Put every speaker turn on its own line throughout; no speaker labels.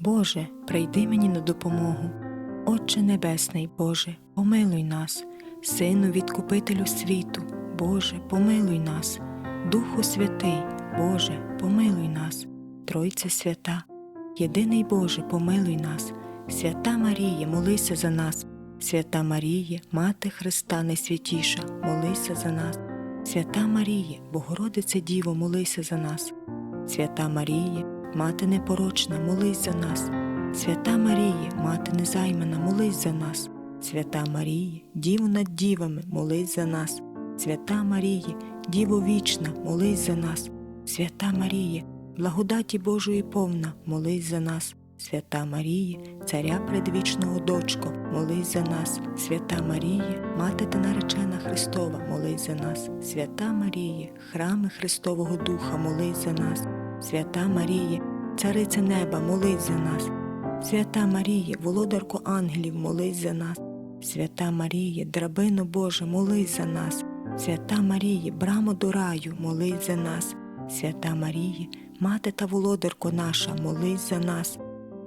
Боже, прийди мені на допомогу. Отче Небесний, Боже, помилуй нас, Сину Відкупителю світу, Боже, помилуй нас, Духу Святий, Боже, помилуй нас, Тройце свята, єдиний Боже, помилуй нас, свята Марія, молися за нас, свята Марія, Мати Христа найсвятіша, молися за нас, свята Марія, Богородице Діво, молися за нас, свята Марія, Мати непорочна, молись за нас. Свята Марія, Мати незаймана, молись за нас. Свята Марія, Діво над дівами, молись за нас. Свята Марія, Діво вічна, молись за нас. Свята Марія, благодаті Божої повна, молись за нас. Свята Марія, Царя предвічного дочко, молись за нас. Свята Марія, Мати та наречена Христова, молись за нас. Свята Марія, храми Христового Духа, молись за нас. Свята Марія, Цариця неба, молись за нас. Свята Марія, володарко ангелів, молись за нас. Свята Марія, драбино Боже, молись за нас. Свята Марія, брамо до раю, молись за нас. Свята Марія, мати та володарко наша, молись за нас.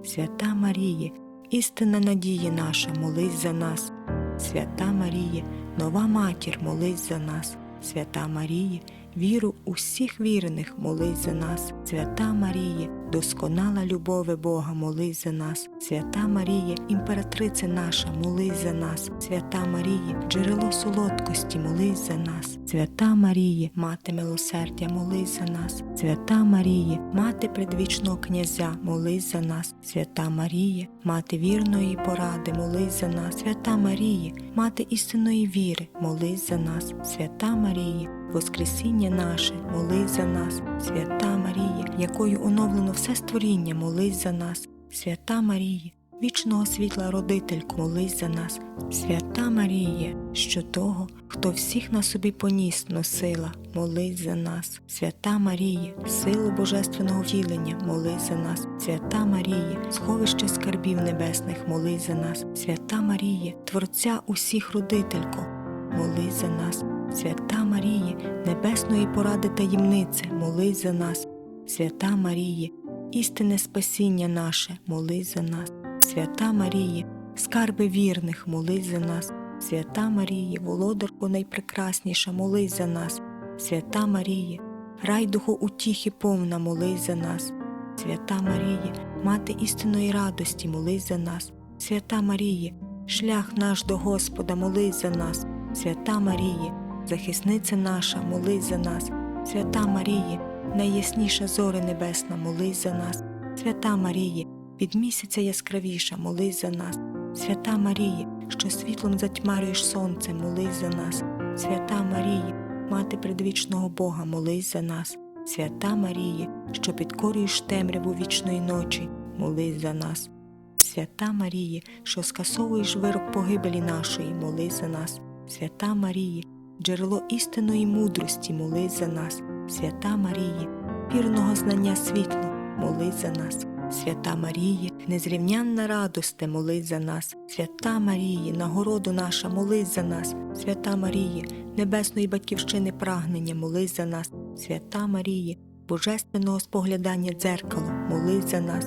Свята Марія, істинна надія наша, молись за нас. Свята Марія, нова матір, молись за нас. Свята Марія, віру усіх вірених, молись за нас. Свята Марія, досконала любові Бога, молись за нас. Свята Марія, імператриця наша, молись за нас. Свята Марія, джерело солодкості, молись за нас. Свята Марія, мати милосердя, молись за нас. Свята Марія, мати предвічного князя, молись за нас. Свята Марія, мати вірної поради, молись за нас. Свята Марія, мати істинної віри, молись за нас. Свята Марія, Воскресіння наше, молись за нас, свята Марія, якою оновлено все створіння, молись за нас, свята Марія, вічного світла родительку, молись за нас, свята Марія, що того, хто всіх на собі поніс, носила, молись за нас, свята Марія, силу божественного втілення, молись за нас, свята Марія, сховище скарбів небесних, молись за нас, свята Марія, Творця усіх родителько, молись за нас. Свята Марія, небесної поради таємнице, молись за нас. Свята Марія, істинне спасіння наше, молись за нас. Свята Марія, скарби вірних, молись за нас. Свята Марія, володарко найпрекрасніша, молись за нас. Свята Марія, райдуху утіхи повна, молись за нас. Свята Марія, мати істинної радості, молись за нас. Свята Марія, шлях наш до Господа, молись за нас. Свята Марія, захисниця наша, молись за нас, свята Марія, найясніша зоря небесна, молись за нас, свята Марія, від місяця яскравіша, молись за нас, свята Марія, що світлом затьмарюєш сонце, молись за нас, свята Марія, мати предвічного Бога, молись за нас, свята Марія, що підкорюєш темряву вічної ночі, молись за нас. Свята Марія, що скасовуєш вирок погибелі нашої, молись за нас, свята Марія, джерело істинної мудрості, молись за нас, свята Марія, вірного знання світло, молись за нас, свята Марія, незрівнянна радосте, молись за нас, свята Марія, нагороду наша, молись за нас, свята Марія, небесної батьківщини прагнення, молись за нас, свята Марія, божественного споглядання дзеркало, молись за нас,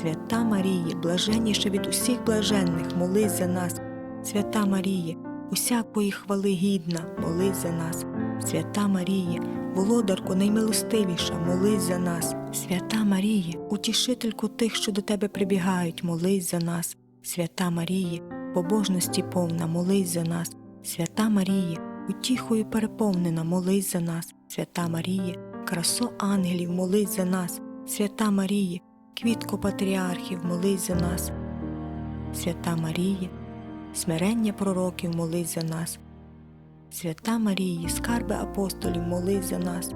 свята Марія, блаженніша від усіх блаженних, молись за нас, свята Марія, усякої хвали гідна, молись за нас, свята Марія, володарко наймилостивіша, молись за нас, свята Марія, утішительку тих, що до тебе прибігають, молись за нас, свята Марія, побожності повна, молись за нас, свята Марія, утіхою переповнена, молись за нас, свята Марія, красо ангелів, молись за нас, свята Марія, квітко патріархів, молись за нас, свята Марія, смирення пророків, молись за нас. Свята Марії, скарби апостолів, молись за нас.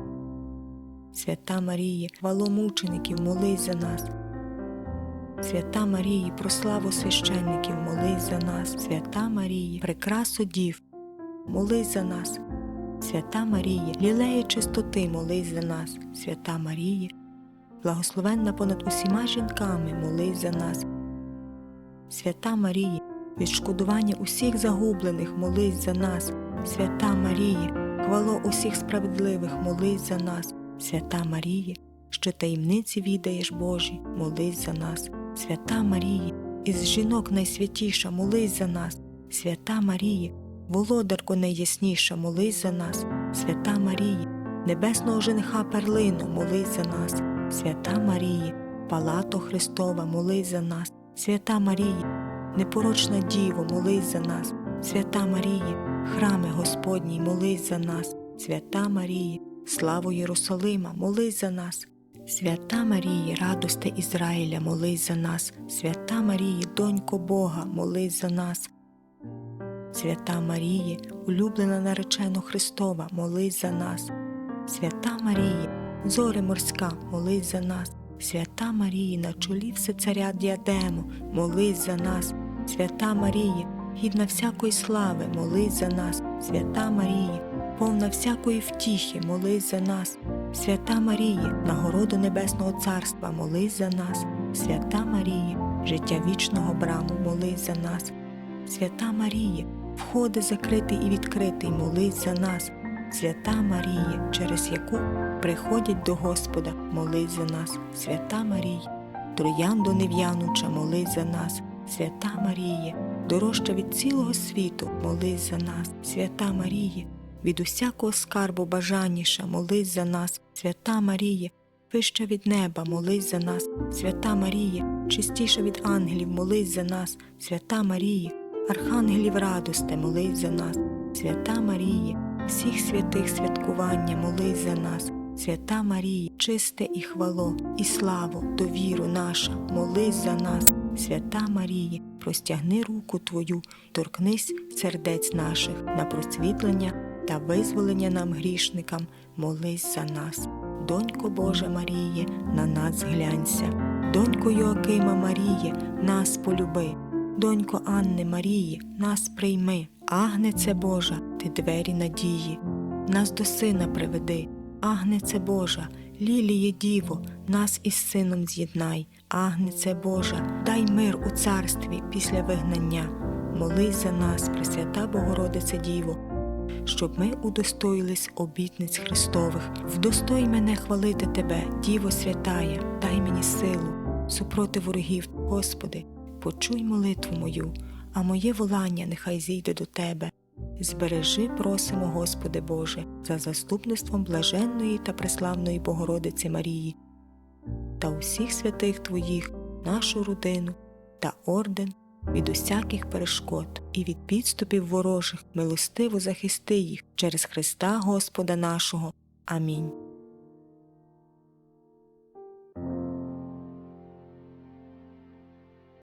Свята Марії, хваломучеників, молись за нас. Свята Марії, прославу священників, молись за нас. Свята Марії, прикрасу дів, молись за нас. Свята Марія, лілеї чистоти, молись за нас. Свята Марія, благословенна понад усіма жінками, молись за нас. Свята Марія, відшкодування усіх загублених, молись за нас, свята Марія, хвало усіх справедливих, молись за нас, свята Марія, що таємниці відаєш Божі, молись за нас, свята Марії, із жінок найсвятіша, молись за нас, свята Марії, володарко найясніша, молись за нас, свята Марії, небесного жениха перлино, молись за нас, свята Марії, палато Христова, молись за нас, свята Марії, непорочна Діво, молись за нас, свята Марії, храми Господній, молись за нас, свята Марії, славу Єрусалима, молись за нас. Свята Марії, радости Ізраїля, молись за нас, свята Марії, донько Бога, молись за нас. Свята Марії, улюблена наречено Христова, молись за нас. Свята Марії, зоре морська, молись за нас. Свята Марії, на чолі всецаря діадему, молись за нас. Свята Марії, гідна всякої слави, молись за нас. Свята Марії, повна всякої втіхи, молись за нас. Свята Марії, нагороду Небесного Царства, молись за нас. Свята Марії, життя вічного браму, молись за нас. Свята Марії, входи закритий і відкритий, молись за нас. Свята Марія, через яку приходять до Господа, молись за нас. Свята Марія, троянду нев'януча, молись за нас. Свята Марія, дорожча від цілого світу, молись за нас. Свята Марія, від усякого скарбу бажанніша, молись за нас, свята Марія, вища від неба, молись за нас, свята Марія, чистіша від ангелів, молись за нас, свята Марія, архангелів радосте, молись за нас, свята Марія, всіх святих святкування, молись за нас, свята Марія, чисте і хвало, і славу, довіру наша, молись за нас, свята Марія, простягни руку Твою, торкнись сердець наших на просвітлення та визволення нам грішникам, молись за нас. Донько Божа Маріє, на нас глянься, донько Йоакима Маріє, нас полюби, донько Анни Марії, нас прийми, Агнеце Божа, ти двері надії, нас до сина приведи, Агнеце Божа, ліліє Діво, нас із сином з'єднай, Агнеце Божа, дай мир у царстві після вигнання, молись за нас, Пресвята Богородице Діво, щоб ми удостоїлись обітниць Христових. Вдостой мене хвалити Тебе, Діво святая, дай мені силу, супроти ворогів, Господи, почуй молитву мою, а моє волання нехай зійде до Тебе. Збережи, просимо, Господи Боже, за заступництвом блаженної та преславної Богородиці Марії та усіх святих Твоїх, нашу родину та орден від усяких перешкод і від підступів ворожих, милостиво захисти їх через Христа Господа нашого. Амінь.